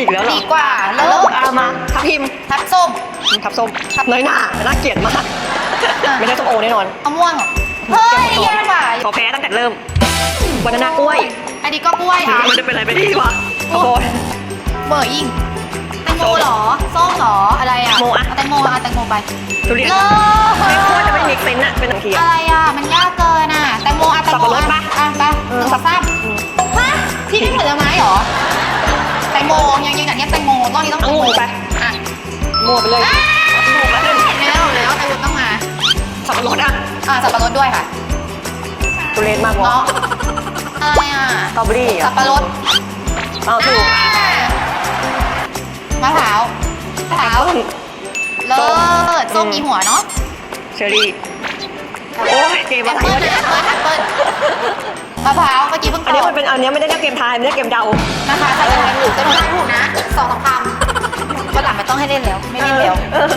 อีกแล้วเหรอดีกว่าเริ่เริ่มมเอามาทับทิมทับส้มทับส้มน้อยหน้าน่าเกลียดมากอะไม่ใช่ส้มโอแน่นอนมะม่วงเฮ้ยแย่กว่าขอแพ้ตั้งแต่เริ่มบานานากล้วย อันนี้ก็กล้วยอะมันจะเป็นอะไรไปดีวะโอ้ยเบอร์อิงแตงโมเหรอส้มเหรออะไรอะโมอะเาแตงโมเอาแตงโมไปทุเรียนเลิไม่โคตรจะไม่ศมีเซนอะเป็นหนังเทียอะไรอะมันยากเกินอะแตงโมอะแตงโมสับปะรดปะอะไปหนึ่งสองสามฮะที่นี่ผลไม้เหรอแตง โมยังยังอย่างเนี้ยแตงโมรอบนี้ต้องเอางูไป อะโม่ไปเลยอะโม่แล้วหนึ่งแล้วแล้วแตงโมต้องมาสับปะรดอะอะสับปะรดด้วยค่ะทุเรียนมากวะเนาะอะไรอะสตรอเบอรี่สัอะบปะรดเอาถูกอะมะพร้าวมะพร้าวต้นเลิศส้มอืมมีหัวเนาะเชอรี่โอ้ยเกมแออะปไรเปิ้ลวะนะเนี่ยแอปเปิ้ลแอปเปิ้ลมะพร้าวเมื่ อกี้เพิ่งอันนี้มันเป็นอันนี้ไม่ได้เรียกเกมทายไม่ได้เกมเดา นะคะใครจะทายถูกจะถูกถูกนะสองสามคำวันหลังไม่ต้องให้เล่นแล้ว ไม่เล่นแล้วเออ